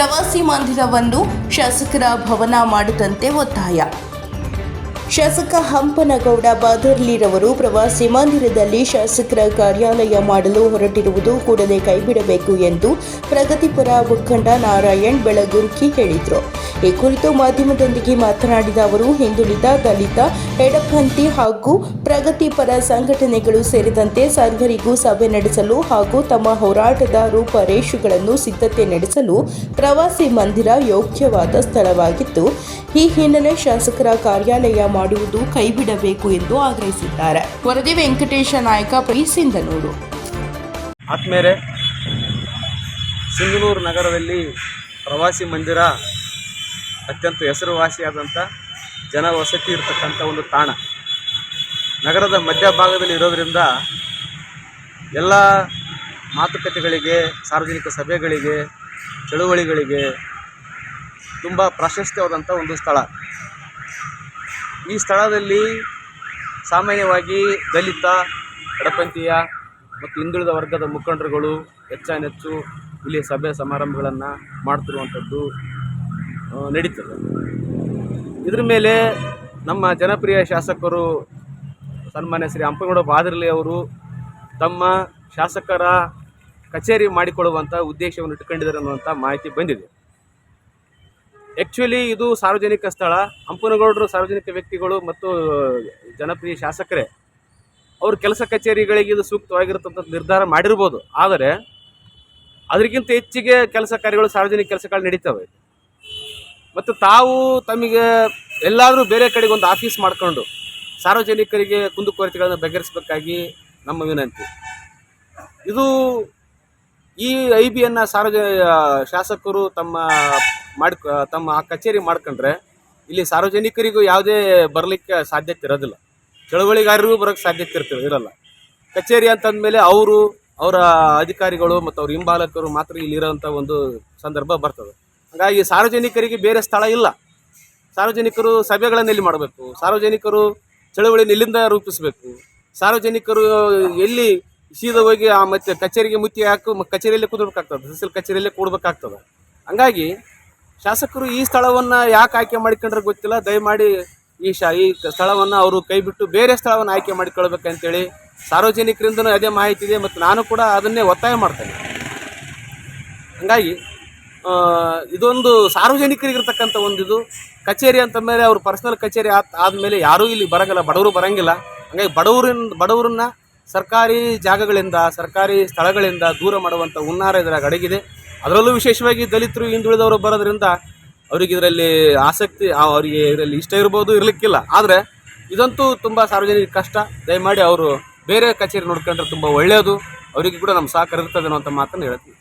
ಪ್ರವಾಸಿ ಮಂದಿರವನ್ನು ಶಾಸಕರ ಭವನ ಮಾಡದಂತೆ ಒತ್ತಾಯ. ಶಾಸಕ ಹಂಪನಗೌಡ ಬಾದರ್ಲಿರವರು ಪ್ರವಾಸಿ ಮಂದಿರದಲ್ಲಿ ಶಾಸಕರ ಕಾರ್ಯಾಲಯ ಮಾಡಲು ಹೊರಟಿರುವುದು ಕೂಡಲೇ ಕೈಬಿಡಬೇಕು ಎಂದು ಪ್ರಗತಿಪರ ಮುಖಂಡ ನಾರಾಯಣ್ ಬೆಳಗುರ್ಕಿ ಹೇಳಿದರು. ಈ ಕುರಿತು ಮಾಧ್ಯಮದೊಂದಿಗೆ ಮಾತನಾಡಿದ ಅವರು, ಹಿಂದುಳಿದ ದಲಿತ ಎಡಪಂಥಿ ಹಾಗೂ ಪ್ರಗತಿಪರ ಸಂಘಟನೆಗಳು ಸೇರಿದಂತೆ ಸರ್ವರಿಗೂ ಸಭೆ ನಡೆಸಲು ಹಾಗೂ ತಮ್ಮ ಹೋರಾಟದ ರೂಪರೇಷೆಗಳನ್ನು ಸಿದ್ಧತೆ ನಡೆಸಲು ಪ್ರವಾಸಿ ಮಂದಿರ ಯೋಗ್ಯವಾದ ಸ್ಥಳವಾಗಿದ್ದು, ಈ ಹಿನ್ನೆಲೆ ಶಾಸಕರ ಕಾರ್ಯಾಲಯ ಮಾಡುವುದು ಕೈಬಿಡಬೇಕು ಎಂದು ಆಗ್ರಹಿಸಿದ್ದಾರೆ. ವರದಿ ವೆಂಕಟೇಶ ನಾಯಕ ಸಿಂಧನೂರು ಆತ್ಮೇರೆ ಸಿಂಗನೂರು ನಗರದಲ್ಲಿ ಪ್ರವಾಸಿ ಮಂದಿರ ಅತ್ಯಂತ ಹೆಸರುವಾಸಿಯಾದಂಥ ಜನವಸತಿ ಇರತಕ್ಕಂಥ ಒಂದು ತಾಣ. ನಗರದ ಮಧ್ಯಭಾಗದಲ್ಲಿ ಇರೋದರಿಂದ ಎಲ್ಲ ಮಾತುಕತೆಗಳಿಗೆ, ಸಾರ್ವಜನಿಕ ಸಭೆಗಳಿಗೆ, ಚಳುವಳಿಗಳಿಗೆ ತುಂಬ ಪ್ರಾಶಸ್ತ್ಯವಾದಂಥ ಒಂದು ಸ್ಥಳ. ಈ ಸ್ಥಳದಲ್ಲಿ ಸಾಮಾನ್ಯವಾಗಿ ದಲಿತ ಎಡಪಂಥೀಯ ಮತ್ತು ಹಿಂದುಳಿದ ವರ್ಗದ ಮುಖಂಡರುಗಳು ಹೆಚ್ಚಾನೆಚ್ಚು ಇಲ್ಲಿ ಸಭೆ ಸಮಾರಂಭಗಳನ್ನು ಮಾಡ್ತಿರುವಂಥದ್ದು ನಡೀತದೆ. ಇದ್ರ ಮೇಲೆ ನಮ್ಮ ಜನಪ್ರಿಯ ಶಾಸಕರು ಸನ್ಮಾನ್ಯ ಶ್ರೀ ಹಂಪನಗೌಡ ಬಾದರ್ಲಿ ಅವರು ತಮ್ಮ ಶಾಸಕರ ಕಚೇರಿ ಮಾಡಿಕೊಳ್ಳುವಂಥ ಉದ್ದೇಶವನ್ನು ಇಟ್ಕೊಂಡಿದ್ದಾರೆ ಅನ್ನುವಂಥ ಮಾಹಿತಿ ಬಂದಿದೆ. ಆ್ಯಕ್ಚುಲಿ ಇದು ಸಾರ್ವಜನಿಕ ಸ್ಥಳ. ಹಂಪನಗೌಡರು ಸಾರ್ವಜನಿಕ ವ್ಯಕ್ತಿಗಳು ಮತ್ತು ಜನಪ್ರಿಯ ಶಾಸಕರೇ. ಅವ್ರ ಕೆಲಸ ಕಚೇರಿಗಳಿಗೆ ಇದು ಸೂಕ್ತವಾಗಿರತಕ್ಕಂಥ ನಿರ್ಧಾರ ಮಾಡಿರ್ಬೋದು. ಆದರೆ ಅದಕ್ಕಿಂತ ಹೆಚ್ಚಿಗೆ ಕೆಲಸ ಕಾರ್ಯಗಳು ಸಾರ್ವಜನಿಕ ಕೆಲಸಗಳು ನಡೀತವೆ. ಮತ್ತು ತಾವು ತಮಗೆ ಎಲ್ಲಾದರೂ ಬೇರೆ ಕಡೆಗೆ ಒಂದು ಆಫೀಸ್ ಮಾಡಿಕೊಂಡು ಸಾರ್ವಜನಿಕರಿಗೆ ಕುಂದುಕೊರತೆಗಳನ್ನು ಬಗೆಹರಿಸಬೇಕಾಗಿ ನಮ್ಮ ವಿನಂತಿ. ಇದು ಈ ಐ ಬಿಯನ್ನು ಸಾರ್ವಜ ಶಾಸಕರು ತಮ್ಮ ಮಾಡಿ ತಮ್ಮ ಕಚೇರಿ ಮಾಡ್ಕೊಂಡ್ರೆ ಇಲ್ಲಿ ಸಾರ್ವಜನಿಕರಿಗೂ ಯಾವುದೇ ಬರಲಿಕ್ಕೆ ಸಾಧ್ಯತೆ ಇರೋದಿಲ್ಲ. ಚಳವಳಿಗಾರರಿಗೂ ಬರೋಕ್ಕೆ ಸಾಧ್ಯತೆ ಇರ್ತೀವಿ ಇರಲ್ಲ. ಕಚೇರಿ ಅಂತಂದಮೇಲೆ ಅವರು, ಅವರ ಅಧಿಕಾರಿಗಳು ಮತ್ತು ಅವ್ರ ಹಿಂಬಾಲಕರು ಮಾತ್ರ ಇಲ್ಲಿರೋಂಥ ಒಂದು ಸಂದರ್ಭ ಬರ್ತದೆ. ಹಾಗಾಗಿ ಸಾರ್ವಜನಿಕರಿಗೆ ಬೇರೆ ಸ್ಥಳ ಇಲ್ಲ. ಸಾರ್ವಜನಿಕರು ಸಭೆಗಳನ್ನು ಎಲ್ಲಿ ಮಾಡಬೇಕು? ಸಾರ್ವಜನಿಕರು ಚಳವಳಿನ ಎಲ್ಲಿಂದ ರೂಪಿಸಬೇಕು? ಸಾರ್ವಜನಿಕರು ಎಲ್ಲಿ ಸೀದಾ ಹೋಗಿ ಆ ಮತ್ತೆ ಕಚೇರಿಗೆ ಮುತ್ತಿ ಹಾಕು ಕಚೇರಿಯಲ್ಲಿ ಕೂದಬೇಕಾಗ್ತದೆ ತಹಸೀಲ್ ಕಚೇರಿಯಲ್ಲೇ ಕೂಡಬೇಕಾಗ್ತದೆ. ಹಂಗಾಗಿ ಶಾಸಕರು ಈ ಸ್ಥಳವನ್ನು ಯಾಕೆ ಆಯ್ಕೆ ಮಾಡಿಕೊಂಡ್ರೆ ಗೊತ್ತಿಲ್ಲ. ದಯಮಾಡಿ ಈ ಶಾ, ಈ ಸ್ಥಳವನ್ನು ಅವರು ಕೈಬಿಟ್ಟು ಬೇರೆ ಸ್ಥಳವನ್ನು ಆಯ್ಕೆ ಮಾಡಿಕೊಳ್ಬೇಕಂತೇಳಿ ಸಾರ್ವಜನಿಕರಿಂದನೂ ಅದೇ ಮಾಹಿತಿ ಇದೆ ಮತ್ತು ನಾನು ಕೂಡ ಅದನ್ನೇ ಒತ್ತಾಯ ಮಾಡ್ತೇನೆ. ಹಂಗಾಗಿ ಇದೊಂದು ಸಾರ್ವಜನಿಕರಿಗಿರ್ತಕ್ಕಂಥ ಒಂದು ಇದು ಕಚೇರಿ ಅಂತ ಮೇಲೆ ಅವ್ರ ಪರ್ಸನಲ್ ಕಚೇರಿ ಆದ, ಆದಮೇಲೆ ಯಾರೂ ಇಲ್ಲಿ ಬರಂಗಿಲ್ಲ, ಬಡವರು ಬರಂಗಿಲ್ಲ. ಹಂಗಾಗಿ ಬಡವರಿನ, ಬಡವರನ್ನ ಸರ್ಕಾರಿ ಜಾಗಗಳಿಂದ, ಸರ್ಕಾರಿ ಸ್ಥಳಗಳಿಂದ ದೂರ ಮಾಡುವಂಥ ಹುನ್ನಾರ ಇದ್ರಾಗ ಅಡಗಿದೆ. ಅದರಲ್ಲೂ ವಿಶೇಷವಾಗಿ ದಲಿತರು, ಹಿಂದುಳಿದವರು ಬರೋದ್ರಿಂದ ಅವ್ರಿಗೆ ಇದರಲ್ಲಿ ಆಸಕ್ತಿ ಅವರಿಗೆ ಇದರಲ್ಲಿ ಇಷ್ಟ ಇರ್ಬೋದು, ಇರಲಿಕ್ಕಿಲ್ಲ. ಆದರೆ ಇದಂತೂ ತುಂಬ ಸಾರ್ವಜನಿಕ ಕಷ್ಟ. ದಯಮಾಡಿ ಅವರು ಬೇರೆ ಕಚೇರಿ ನೋಡ್ಕೊಂಡ್ರೆ ತುಂಬ ಒಳ್ಳೆಯದು ಅವರಿಗೆ ಕೂಡ ನಮ್ಮ ಸಹಕಾರ ಇರ್ತದೆ ಅನ್ನೋ ಮಾತನ್ನು ಹೇಳ್ತೀವಿ